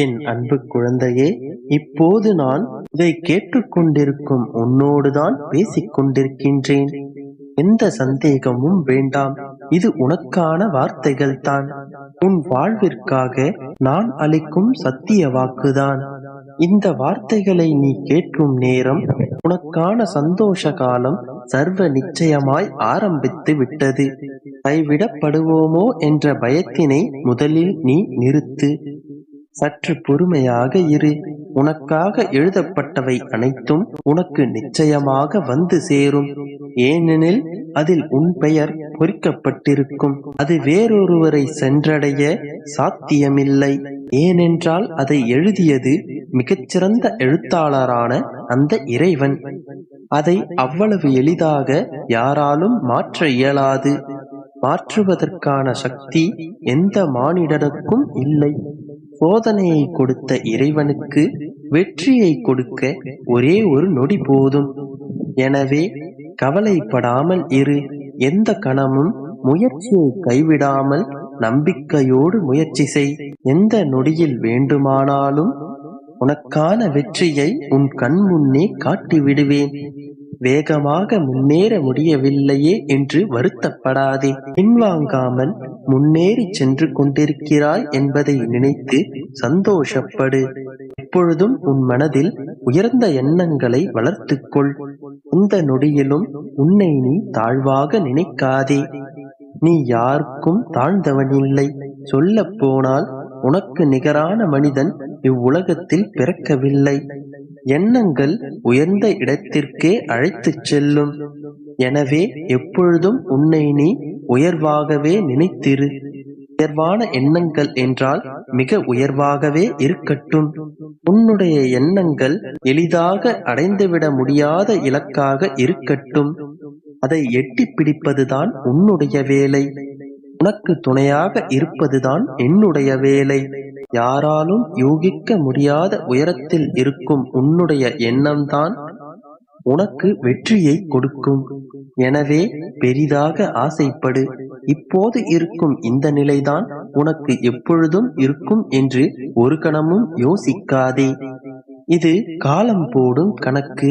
என் அன்பு குழந்தையே இப்போது நான் இதை கேட்டுக்கொண்டிருக்கும் உன்னோடுதான் பேசிக் கொண்டிருக்கின்றேன் எந்த சந்தேகமும் வேண்டாம். இது உனக்கான வார்த்தைகள் தான் உன் வாழ்விற்காக நான் அளிக்கும் சத்திய வாக்குதான். இந்த வார்த்தைகளை நீ கேட்கும் நேரம் உனக்கான சந்தோஷ காலம் சர்வ நிச்சயமாய் ஆரம்பித்து விட்டது. கைவிடப்படுவோமோ என்ற பயத்தினை முதலில் நீ நிறுத்து. சற்று பொறுமையாக இரு. உனக்காக எழுதப்பட்டவை அனைத்தும் உனக்கு நிச்சயமாக வந்து சேரும். ஏனெனில் அதில் உன் பெயர் பொறிக்கப்பட்டிருக்கும். அது வேறொருவரை சென்றடைய சாத்தியமில்லை. ஏனென்றால் அதை எழுதியது மிகச்சிறந்த எழுத்தாளரான அந்த இறைவன். அதை அவ்வளவு எளிதாக யாராலும் மாற்ற இயலாது. மாற்றுவதற்கான சக்தி எந்த மானிடனுக்கும் இல்லை. சோதனையை கொடுத்த இறைவனுக்கு வெற்றியை கொடுக்க ஒரே ஒரு நொடி போதும். எனவே கவலைப்படாமல் இரு. எந்த கணமும் முயற்சியை கைவிடாமல் நம்பிக்கையோடு முயற்சி செய். எந்த நொடியில் வேண்டுமானாலும் உனக்கான வெற்றியை உன் கண் முன்னே காட்டி விடுவேன் வேகமாக முன்னேற முடியவில்லையே என்று வருத்தப்படாதே. பின்வாங்காமல் முன்னேறி சென்று கொண்டிருக்கிறாய் என்பதை நினைத்து சந்தோஷப்படு. எப்பொழுதும் உன் மனதில் உயர்ந்த எண்ணங்களை வளர்த்துக்கொள். இந்த நொடியிலும் உன்னை நீ தாழ்வாக நினைக்காதே. நீ யாருக்கும் தாழ்ந்தவனில்லை. சொல்லப் போனால் உனக்கு நிகரான மனிதன் இவ்வுலகத்தில் பிறக்கவில்லை. எண்ணங்கள் உயர்ந்த இடத்திற்கே அழைத்துச் செல்லும். எனவே எப்பொழுதும் உன்னை நீ உயர்வாகவே நினைத்திரு. உயர்வான எண்ணங்கள் என்றால் மிக உயர்வாகவே இருக்கட்டும். உன்னுடைய எண்ணங்கள் எளிதாக அடைந்துவிட முடியாத இலக்காக இருக்கட்டும். அதை எட்டி பிடிப்பதுதான் உன்னுடைய வேலை. உனக்கு துணையாக இருப்பதுதான் என்னுடைய வேலை. யாராலும் யூகிக்க முடியாத உயரத்தில் இருக்கும் உன்னுடைய எண்ணம்தான் உனக்கு வெற்றியை கொடுக்கும். எனவே பெரிதாக ஆசைப்படு. இப்போது இருக்கும் இந்த நிலைதான் உனக்கு எப்பொழுதும் இருக்கும் என்று ஒரு கணமும் யோசிக்காதே. இது காலம் போடும் கணக்கு.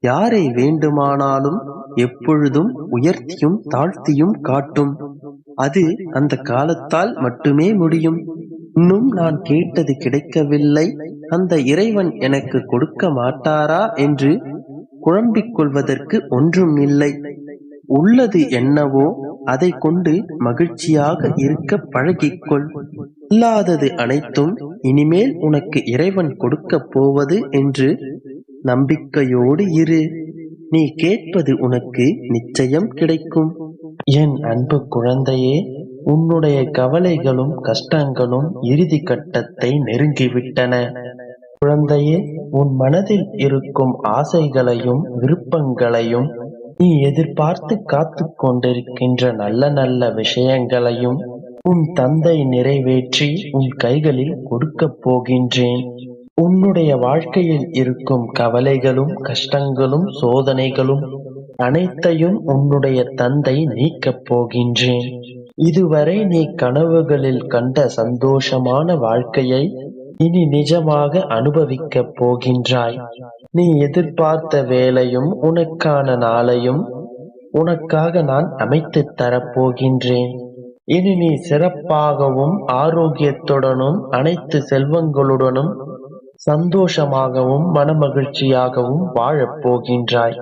யாரை வேண்டுமானாலும் எப்பொழுதும் உயர்த்தியும் தாழ்த்தியும் காட்டும். அது அந்த காலத்தால் மட்டுமே முடியும். இன்னும் நான் கேட்டது கிடைக்கவில்லை. அந்த இறைவன் எனக்கு கொடுக்க மாட்டாரா என்று குழம்பிக் கொள்வதற்கு ஒன்றும் இல்லை. உள்ளது என்னவோ அதை கொண்டு மகிழ்ச்சியாக இருக்க பழகிக்கொள். இல்லாதது அனைத்தும் இனிமேல் உனக்கு இறைவன் கொடுக்கப் போவது என்று நம்பிக்கையோடு இரு. நீ கேட்பது உனக்கு நிச்சயம் கிடைக்கும். என் அன்பு குழந்தையே உன்னுடைய கவலைகளும் கஷ்டங்களும் இறுதி கட்டத்தை நெருங்கிவிட்டன. குழந்தையே உன் மனதில் இருக்கும் ஆசைகளையும் விருப்பங்களையும் நீ எதிர்பார்த்து காத்து கொண்டிருக்கின்ற நல்ல நல்ல விஷயங்களையும் உன் தந்தை நிறைவேற்றி உன் கைகளில் கொடுக்கப் போகின்றேன். உன்னுடைய வாழ்க்கையில் இருக்கும் கவலைகளும் கஷ்டங்களும் சோதனைகளும் அனைத்தையும் உன்னுடைய தந்தை நீக்கப் போகின்றேன். இதுவரை நீ கனவுகளில் கண்ட சந்தோஷமான வாழ்க்கையை இனி நிஜமாக அனுபவிக்கப் போகின்றாய். நீ எதிர்பார்த்த வேலையும் உனக்கான நாளையும் உனக்காக நான் அமைத்துத் தரப்போகின்றேன் இனி நீ சிறப்பாகவும் ஆரோக்கியத்துடனும் அனைத்து செல்வங்களுடனும் சந்தோஷமாகவும் மனமகிழ்ச்சியாகவும் வாழப் போகின்றாய்.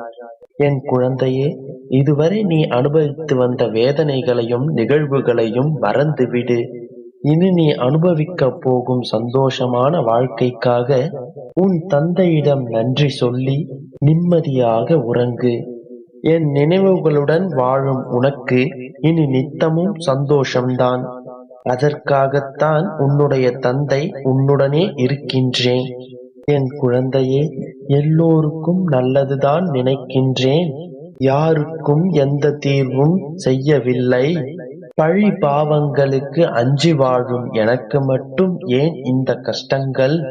என் குழந்தையே இதுவரை நீ அனுபவித்து வந்த வேதனைகளையும் நிகழ்வுகளையும் மறந்துவிடு. இனி நீ அனுபவிக்கப் போகும் சந்தோஷமான வாழ்க்கைக்காக உன் தந்தையிடம் நன்றி சொல்லி நிம்மதியாக உறங்கு. என் நினைவுகளுடன் வாழும் உனக்கு இனி நித்தமும் சந்தோஷம்தான். அதற்காகத்தான் உன்னுடைய தந்தை உன்னுடனே இருக்கின்றேன். என் குழந்தையே எல்லோருக்கும் நல்லதுதான் நினைக்கின்றேன். யாருக்கும் எந்த தீர்வும் செய்யவில்லை. பழி பாவங்களுக்கு அஞ்சி வாழும் எனக்கு மட்டும் ஏன் இந்த கஷ்டங்கள்?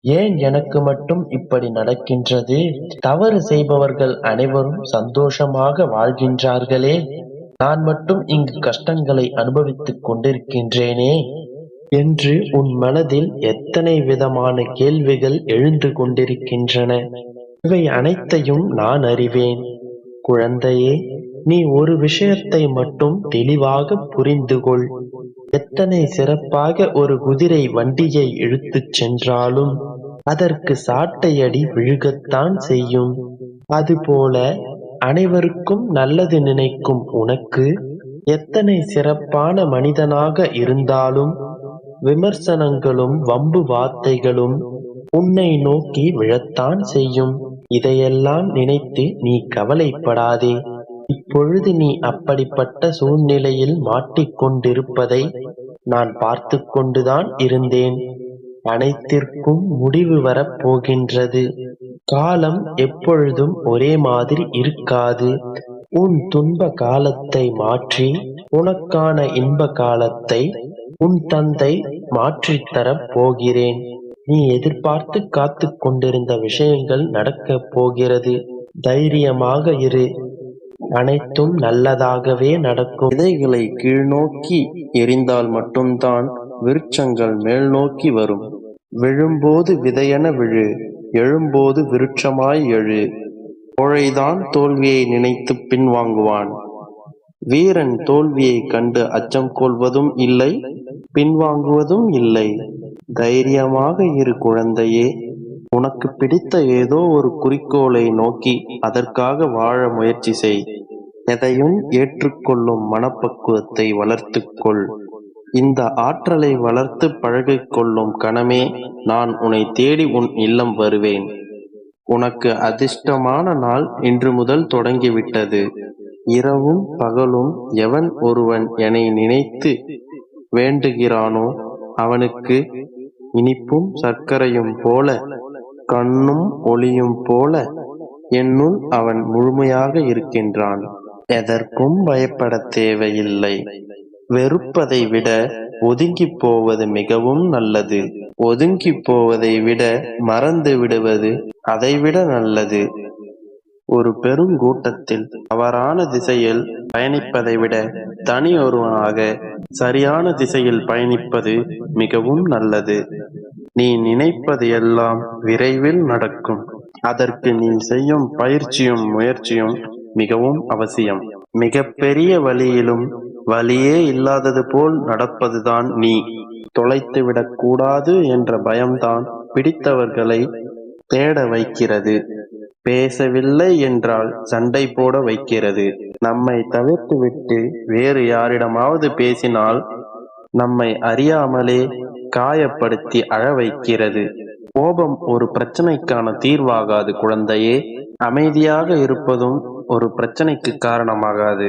ஏன் எனக்கு மட்டும் இப்படி நடக்கின்றது? தவறு செய்பவர்கள் அனைவரும் சந்தோஷமாக வாழ்கின்றார்களே. நான் மட்டும் இங்கு கஷ்டங்களை அனுபவித்துக் கொண்டிருக்கின்றேனே என்று உன் மனதில் எத்தனை விதமான கேள்விகள் எழுந்து கொண்டிருக்கின்றன. இவை அனைத்தையும் நான் அறிவேன். குழந்தையே நீ ஒரு விஷயத்தை மட்டும் தெளிவாக புரிந்து கொள் எத்தனை சிறப்பாக ஒரு குதிரை வண்டியை இழுத்துச் சென்றாலும் அதற்கு சாட்டையடி விழுகத்தான் செய்யும். அதுபோல அனைவருக்கும் நல்லது நினைக்கும் உனக்கு எத்தனை சிறப்பான மனிதனாக இருந்தாலும் விமர்சனங்களும் வம்பு வார்த்தைகளும் உன்னை நோக்கி விழத்தான் செய்யும். இதையெல்லாம் நினைத்து நீ கவலைப்படாதே. இப்பொழுது நீ அப்படிப்பட்ட சூழ்நிலையில் மாட்டிக்கொண்டிருப்பதை நான் பார்த்து கொண்டுதான் இருந்தேன். அனைத்திற்கும் முடிவு வரப் போகின்றது. காலம் எப்பொழுதும் ஒரே மாதிரி இருக்காது. உன் துன்ப காலத்தை மாற்றி உனக்கான இன்ப காலத்தை உன் தந்தை மாற்றித்தரப் போகிறேன். நீ எதிர்பார்த்து காத்து கொண்டிருந்த விஷயங்கள் நடக்கப் போகிறது. தைரியமாக இரு. அனைத்தும் நல்லதாகவே நடக்கும். விதைகளை கீழ்நோக்கி எரிந்தால் மட்டும்தான் விருட்சங்கள் மேல் நோக்கி வரும். விழும்போது விதையென விழு. எழும்போது விருட்சமாய் எழு. கோழைதான் தோல்வியை நினைத்து பின்வாங்குவான். வீரன் தோல்வியை கண்டு அச்சம் கொள்வதும் இல்லை பின்வாங்குவதும் இல்லை. தைரியமாக இரு குழந்தையே. உனக்கு பிடித்த ஏதோ ஒரு குறிக்கோளை நோக்கி அதற்காக வாழ முயற்சி செய். எதையும் ஏற்றுக்கொள்ளும் மனப்பக்குவத்தை வளர்த்துக்கொள். இந்த ஆற்றலை வளர்த்து பழகிக் கொள்ளும் கணமே நான் உன்னை தேடி உன் இல்லம் வருவேன். உனக்கு அதிர்ஷ்டமான நாள் இன்று முதல் தொடங்கிவிட்டது. இரவும் பகலும் எவன் ஒருவன் என்னை நினைத்து வேண்டுகிறானோ அவனுக்கு இனிப்பும் சர்க்கரையும் போல கண்ணும் ஒளியும் போல என்னுள் அவன் முழுமையாக இருக்கின்றான். எதற்கும் பயப்படத் தேவையில்லை. வெறுப்பதை விட ஒதுங்கிப் போவது மிகவும் நல்லது. ஒதுங்கிப் போவதை விட மறந்து விடுவது அதைவிட நல்லது. ஒரு பெருங்கூட்டத்தில் தவறான திசையில் பயணிப்பதை விட தனி ஒருவனாக சரியான திசையில் பயணிப்பது மிகவும் நல்லது. நீ நினைப்பது எல்லாம் விரைவில் நடக்கும். அதற்கு நீ செய்யும் பயிற்சியும் முயற்சியும் மிகவும் அவசியம். மிகப்பெரிய வழியிலும் வழியே இல்லாதது போல் நடப்பதுதான் நீ. தொலைத்துவிடக் கூடாது என்ற பயம்தான் பிடித்தவர்களை தேட வைக்கிறது. பேசவில்லை என்றால் சண்டை போட வைக்கிறது. நம்மை தவிர்த்துவிட்டு வேறு யாரிடமாவது பேசினால் நம்மை அறியாமலே காயப்படுத்தி அழ வைக்கிறது. கோபம் ஒரு பிரச்சனைக்கான தீர்வாகாது குழந்தையே. அமைதியாக இருப்பதும் ஒரு பிரச்சனைக்கு காரணமாகாது.